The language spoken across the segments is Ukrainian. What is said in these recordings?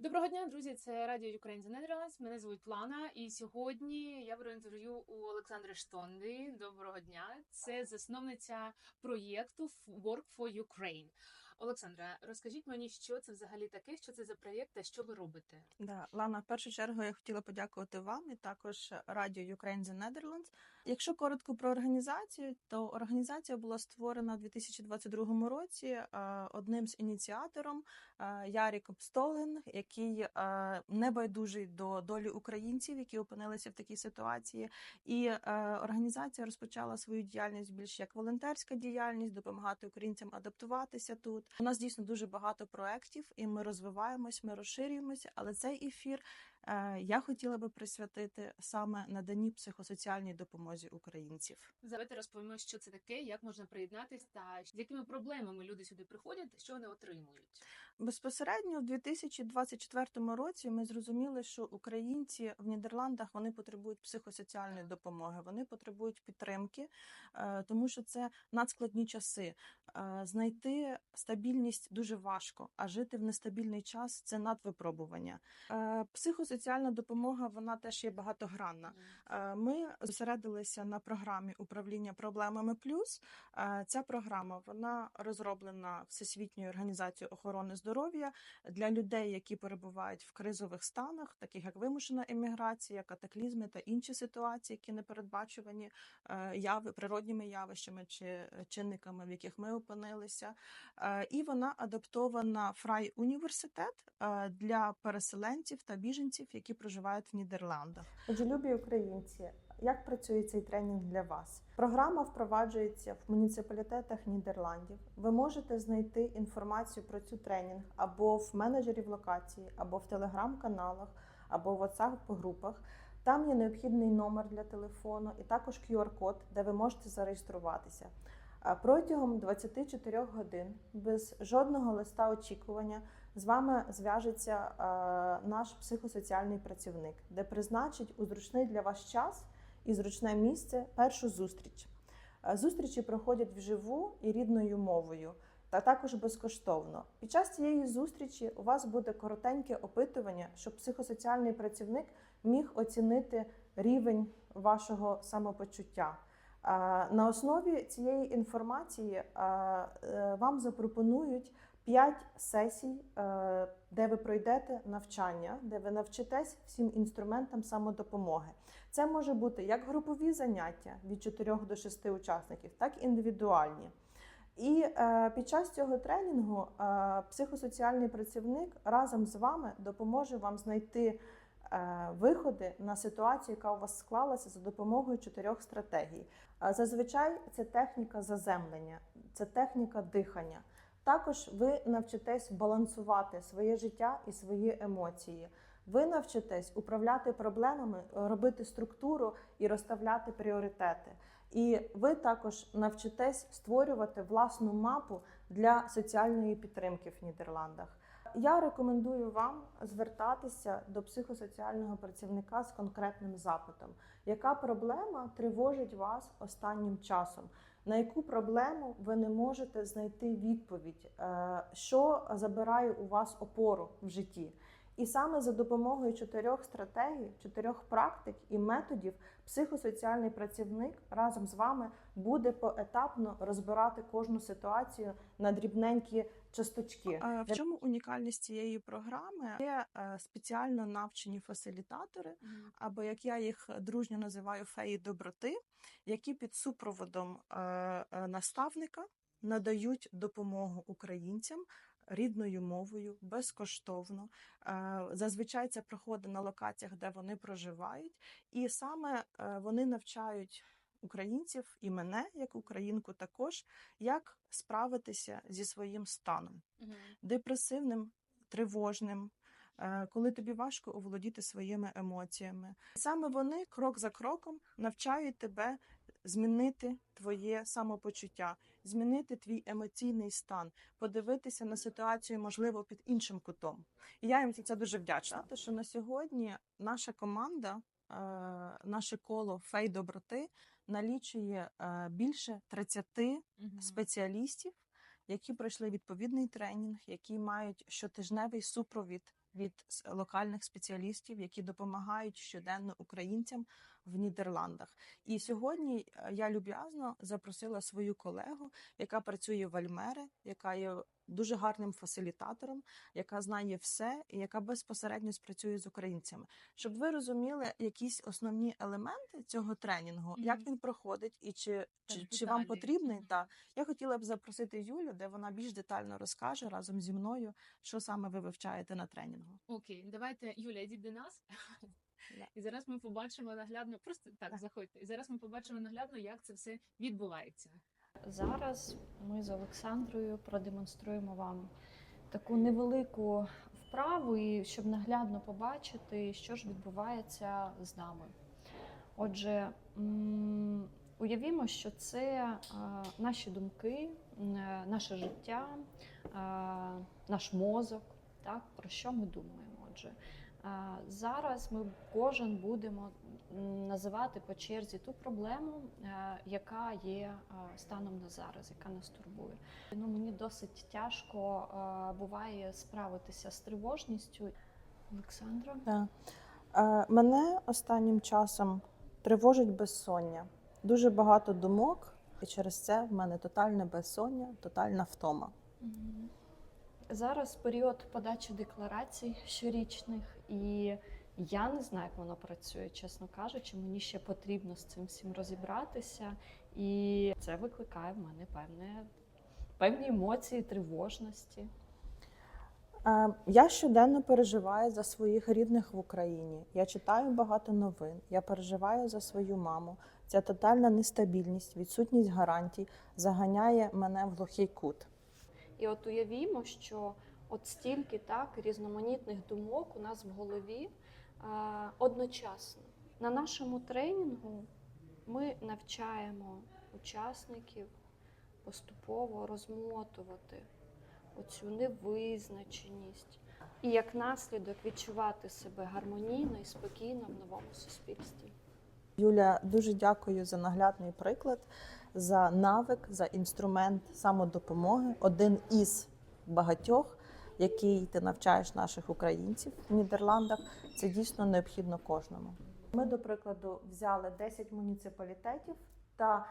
Доброго дня, друзі! Це Радіо Ukraine The Netherlands. Мене звуть Лана, і сьогодні я беру інтерв'ю у Олександри Штонди. Доброго дня! Це засновниця проєкту Work for Ukraine. Олександра, розкажіть мені, що це взагалі таке, що це за проєкт та що ви робите? Да, Лана, в першу чергу я хотіла подякувати вам і також радіо Ukraine The Netherlands. Якщо коротко про організацію, то організація була створена у 2022 році е, одним з ініціатором е, Яріком Столген, який е, небайдужий до долі українців, які опинилися в такій ситуації. І організація розпочала свою діяльність більш як волонтерська діяльність, допомагати українцям адаптуватися тут. У нас дійсно дуже багато проєктів, і ми розвиваємось, ми розширюємося. Але цей ефір я хотіла би присвятити саме наданні психосоціальній допомозі українців. Давайте розповімо, що це таке, як можна приєднатись та з якими проблемами люди сюди приходять що вони отримують. Безпосередньо в 2024 році ми зрозуміли, що українці в Нідерландах вони потребують психосоціальної допомоги, вони потребують підтримки, е, тому що це надскладні часи. Е, Знайти стабільність дуже важко, а жити в нестабільний час це надвипробування. Е, Психосоціальна допомога вона теж є багатогранна. Е, Ми зосередилися на програмі управління проблемами плюс. Е, Ця програма вона розроблена Всесвітньою організацією охорони здоров'я для людей, які перебувають в кризових станах, таких як вимушена еміграція, катаклізми та інші ситуації, які не передбачувані е, яви природніми явищами чи чинниками, в яких ми опинилися. І вона адаптована Фрай університет для переселенців та біженців, які проживають в Нідерландах. Отже, любі українці, як працює цей тренінг для вас? Програма впроваджується в муніципалітетах Нідерландів. Ви можете знайти інформацію про цю тренінг або в менеджерів локації, або в телеграм-каналах, або в WhatsApp-групах. Там є необхідний номер для телефону і також QR-код, де ви можете зареєструватися. А Протягом 24 годин без жодного листа очікування з вами зв'яжеться е, наш психосоціальний працівник, де призначить у зручний для вас час і зручне місце першу зустріч. Е, Зустрічі проходять вживу і рідною мовою, та також безкоштовно. Під час цієї зустрічі у вас буде коротеньке опитування, щоб психосоціальний працівник міг оцінити рівень вашого самопочуття. Е, На основі цієї інформації вам запропонують 5 сесій, е, де ви пройдете навчання, де ви навчитесь всім інструментам самодопомоги. Це може бути як групові заняття від 4 до 6 учасників, так і індивідуальні. І е, під час цього тренінгу е, психосоціальний працівник разом з вами допоможе вам знайти виходи на ситуацію, яка у вас склалася за допомогою чотирьох стратегій. Зазвичай це техніка заземлення, це техніка дихання. Також ви навчитесь балансувати своє життя і свої емоції. Ви навчитесь управляти проблемами, робити структуру і розставляти пріоритети. І ви також навчитесь створювати власну мапу для соціальної підтримки в Нідерландах. Я рекомендую вам звертатися до психосоціального працівника з конкретним запитом, яка проблема тривожить вас останнім часом, на яку проблему ви не можете знайти відповідь, е, що забирає у вас опору в житті. І саме за допомогою чотирьох стратегій, чотирьох практик і методів психосоціальний працівник разом з вами буде поетапно розбирати кожну ситуацію на дрібненькі часточки. В чому унікальність цієї програми? Є е, спеціально навчені фасилітатори, або як я їх дружньо називаю феї доброти, які під супроводом е, е, наставника надають допомогу українцям. Рідною мовою безкоштовно. Е, зазвичай це проходить на локаціях, де вони проживають, і саме е, вони навчають українців і мене, як українку, також як справитися зі своїм станом. Депресивним, тривожним, е, коли тобі важко оволодіти своїми емоціями. Саме вони крок за кроком навчають тебе змінити твоє самопочуття, змінити твій емоційний стан, подивитися на ситуацію, можливо, під іншим кутом. І я їм за це дуже вдячна. Те, що на сьогодні наша команда, е, наше коло фей доброти налічує е, більше 30 спеціалістів, які пройшли відповідний тренінг, які мають щотижневий супровід від локальних спеціалістів, які допомагають щоденно українцям в Нідерландах. І сьогодні е, я люб'язно запросила свою колегу, яка працює в Альмере, яка є дуже гарним фасилітатором, яка знає все і яка безпосередньо спрацює з українцями, щоб ви розуміли якісь основні елементи цього тренінгу, як він проходить і чи, чи, чи вам потрібний. Та я хотіла б запросити Юлю, де вона більш детально розкаже разом зі мною, що саме ви вивчаєте на тренінгу. Окей, давайте, Юля, йдіть до нас. І зараз ми побачимо наглядно. Просто так, заходьте. І зараз ми побачимо наглядно, як це все відбувається. Зараз ми з Олександрою продемонструємо вам таку невелику вправу, і щоб наглядно побачити, що ж відбувається з нами. Отже, уявімо, що це е, наші думки, е, наше життя, е, наш мозок, так, про що ми думаємо. Отже, зараз ми кожен будемо називати по черзі ту проблему, е, яка є е, станом на зараз, яка нас турбує. Ну, мені досить тяжко е, буває справитися з тривожністю. Олександра. Е, мене останнім часом тривожить безсоння. Дуже багато думок, і через це в мене тотальне безсоння, тотальна втома. Мгм. Зараз період подачі декларацій щорічних, і я не знаю, як воно працює, чесно кажучи. Мені ще потрібно з цим всім розібратися, і це викликає в мене певне, певні емоції, тривожності. Е, Я щоденно переживаю за своїх рідних в Україні. Я читаю багато новин. Я переживаю за свою маму. Ця тотальна нестабільність, відсутність гарантій заганяє мене в глухий кут. І от уявімо, що от стільки так різноманітних думок у нас в голові а, одночасно. На нашому тренінгу ми навчаємо учасників поступово розмотувати оцю невизначеність і як наслідок відчувати себе гармонійно і спокійно в новому суспільстві. Юля, дуже дякую за наглядний приклад, за навик, за інструмент самодопомоги. Один із багатьох, який ти навчаєш наших українців в Нідерландах. Це дійсно необхідно кожному. Ми, до прикладу, взяли 10 муніципалітетів та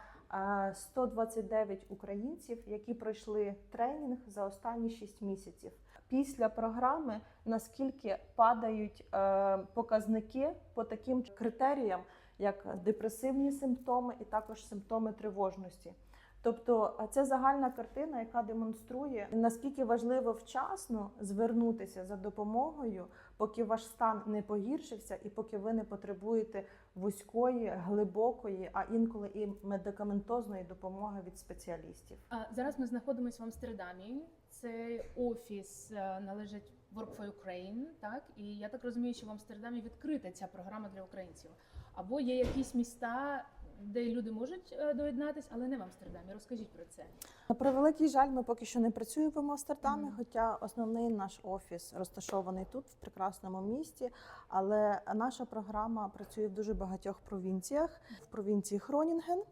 е, 129 українців, які пройшли тренінг за останні 6 місяців. Після програми наскільки падають е, показники по таким критеріям, як депресивні симптоми і також симптоми тривожності. Тобто це загальна картина, яка демонструє наскільки важливо вчасно звернутися за допомогою, поки ваш стан не погіршився, і поки ви не потребуєте вузької, глибокої, а інколи і медикаментозної допомоги від спеціалістів. А зараз ми знаходимося в Амстердамі. Це офіс е, належить Work for Ukraine, так і я так розумію, що в Амстердамі відкрита ця програма для українців. Або є якісь міста, де люди можуть е, доєднатись, але не в Амстердамі. Розкажіть про це. На превеликий жаль, ми поки що не працюємо в Амстердамі, Мгм. хоча основний наш офіс розташований тут, в прекрасному місті. Але наша програма працює в дуже багатьох провінціях: в провінції Хронінген,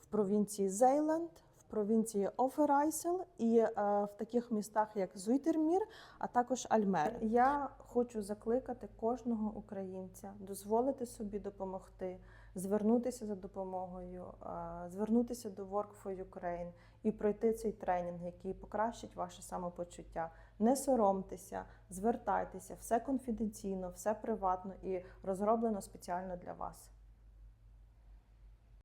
в провінції Зейленд, провінції Оферайсел і е, в таких містах, як Зуйтермір, а також Альмер. Я хочу закликати кожного українця дозволити собі допомогти, звернутися за допомогою, е, звернутися до Work for Ukraine і пройти цей тренінг, який покращить ваше самопочуття. Не соромтеся, звертайтеся, все конфіденційно, все приватно і розроблено спеціально для вас.